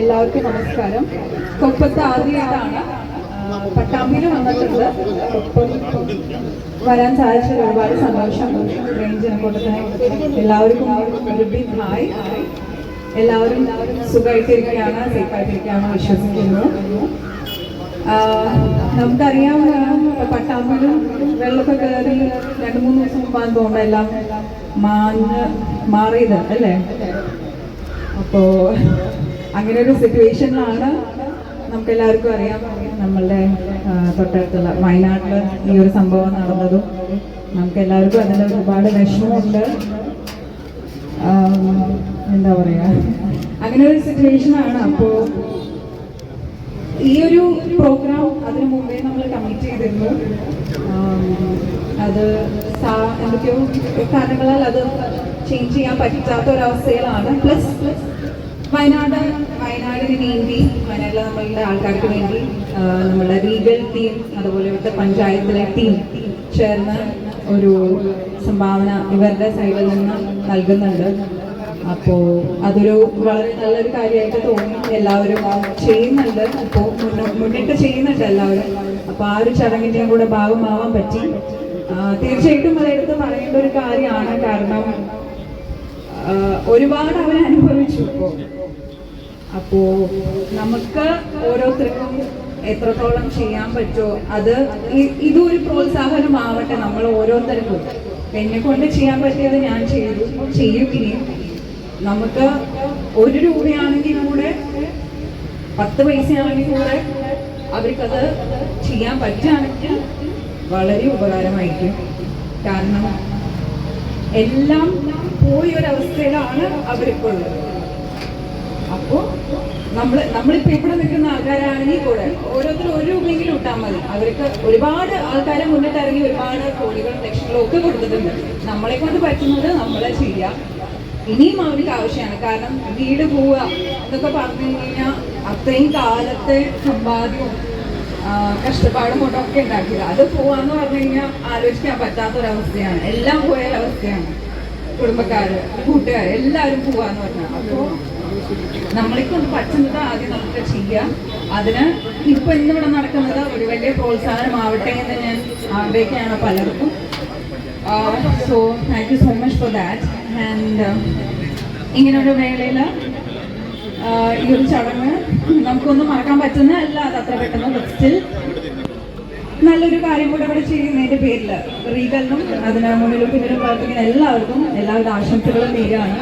എല്ലാവർക്കും നമസ്കാരം. കൊപ്പത്ത് ആദ്യമായിട്ടാണ് പട്ടാമ്പിയിൽ വന്നിട്ടുണ്ട് ഒപ്പം വരാൻ സാധിച്ചത് ഒരുപാട് സന്തോഷം. റേഞ്ച് കൂട്ടത്തിന് എല്ലാവർക്കും ഒരു ബിഗ് ഹായ് എല്ലാവരും സുഖമായിട്ടിരിക്കുകയാണ് സേഫായിട്ടിരിക്കുകയാണ് വിശ്വസിക്കുന്നു. നമുക്കറിയാം പട്ടാമ്പിലും വെള്ളമൊക്കെ കയറി രണ്ട് മൂന്ന് ദിവസം മുമ്പാന്ന് തോന്നുന്നു എല്ലാം മാറിയത് അല്ലേ? അപ്പോ അങ്ങനെ ഒരു സിറ്റുവേഷനിലാണ് നമുക്ക് എല്ലാവർക്കും അറിയാം. നമ്മളുടെ തൊട്ടടുത്തുള്ള വയനാട്ടിൽ ഈ ഒരു സംഭവം നടന്നതും നമുക്ക് എല്ലാവർക്കും അതിന്റെ ഒരുപാട് വിഷമമുണ്ട്. എന്താ പറയുക അങ്ങനെ ഒരു സിറ്റുവേഷനാണ് അപ്പോ ഈ ഒരു പ്രോഗ്രാം അതിനു മുമ്പേ നമ്മൾ കമ്മിറ്റ് ചെയ്തിരുന്നു. അത് എന്തൊക്കെയോ കാരണങ്ങളാൽ അത് ചേഞ്ച് ചെയ്യാൻ പറ്റാത്ത ഒരവസ്ഥയിലാണ് പ്ലസ് വയനാട് വയനാടിന് വേണ്ടി വയനാട്ടിലെ നമ്മളുടെ ആൾക്കാർക്ക് വേണ്ടി നമ്മുടെ ലീഗൽ ടീം അതുപോലെ ഇവിടുത്തെ പഞ്ചായത്തിലെ ടീം ചേർന്ന് ഒരു സംഭാവന ഇവരുടെ സൈഡിൽ നിന്ന് നൽകുന്നുണ്ട്. അപ്പോ അതൊരു വളരെ നല്ലൊരു കാര്യമായിട്ട് തോന്നി. എല്ലാവരും ചെയ്യുന്നുണ്ട്. അപ്പോൾ മുന്നിട്ട് ചെയ്യുന്നുണ്ട് എല്ലാവരും. അപ്പൊ ആ ഒരു ചടങ്ങിന്റെയും കൂടെ ഭാഗമാവാൻ പറ്റി. തീർച്ചയായിട്ടും അതെടുത്ത് പറയേണ്ട ഒരു കാര്യമാണ്. കാരണം ഒരുപാട് അവർ അനുഭവിച്ചു. അപ്പോ നമുക്ക് ഓരോരുത്തർക്കും എത്രത്തോളം ചെയ്യാൻ പറ്റുമോ അത് ഇതൊരു പ്രോത്സാഹനമാവട്ടെ നമ്മൾ ഓരോരുത്തർക്കും. എന്നെ കൊണ്ട് ചെയ്യാൻ പറ്റിയത് ഞാൻ ചെയ്തു ചെയ്യും ഇനിയും നമുക്ക് ഒരു രൂപയാണെങ്കിൽ കൂടെ പത്ത് പൈസയാണെങ്കിൽ കൂടെ അവർക്കത് ചെയ്യാൻ പറ്റുകയാണെങ്കിൽ വളരെ ഉപകാരമായിരിക്കും. കാരണം എല്ലാം പോയ ഒരവസ്ഥയിലാണ് അവരിപ്പോൾ ഉള്ളത് അപ്പോ നമ്മൾ നമ്മളിപ്പോ ഇവിടെ നിൽക്കുന്ന ആൾക്കാരാണെങ്കിൽ കൂടെ ഓരോരുത്തരും ഒരു രൂപയെങ്കിലും ഇട്ടാൽ മതി. അവർക്ക് ഒരുപാട് ആൾക്കാരെ മുന്നിട്ട് ഇറങ്ങി ഒരുപാട് കോടികളും ലക്ഷങ്ങളും ഒക്കെ കൊടുത്തിട്ടുണ്ട്. നമ്മളെ കൊണ്ട് പറ്റുന്നത് നമ്മളെ ചെയ്യാം. ഇനിയും അവർക്ക് ആവശ്യമാണ്. കാരണം വീട് പോവുക എന്നൊക്കെ പറഞ്ഞു കഴിഞ്ഞാൽ അത്രയും കാലത്തെ സമ്പാദ്യവും കഷ്ടപ്പാടും കൊണ്ടൊക്കെ ഉണ്ടാക്കിയത്. അത് പോവാന്ന് പറഞ്ഞു കഴിഞ്ഞാൽ ആലോചിക്കാൻ പറ്റാത്തൊരവസ്ഥയാണ്. എല്ലാം പോയ അവസ്ഥയാണ് കുടുംബക്കാര് കൂട്ടുകാർ എല്ലാവരും പോവാന്ന് പറഞ്ഞാൽ അപ്പോ നമ്മളിപ്പോ ഒന്ന് പറ്റുന്നത് ആദ്യം നമുക്ക് ചെയ്യാം. അതിന് ഇപ്പൊ ഇന്നിവിടെ നടക്കുന്നത് ഒരു വലിയ പ്രോത്സാഹനമാവട്ടെ എന്ന് ഞാൻ ആഗ്രഹിക്കുകയാണ് പലർക്കും. So thank you so much for that and ഇങ്ങനൊരു വേളയിൽ ഈ ഒരു ചടങ്ങ് നമുക്കൊന്നും മറക്കാൻ പറ്റുന്ന അല്ല അത് അത്ര പെട്ടെന്ന് സ്റ്റിൽ നല്ലൊരു കാര്യം കൂടെ ഇവിടെ ചെയ്യുന്നതിന്റെ പേരിൽ റീഗലിനും അതിന് മുന്നിലും പിന്നിലും പ്രവർത്തിക്കുന്ന എല്ലാവർക്കും എല്ലാവിധ ആശംസകളും നേരാണ്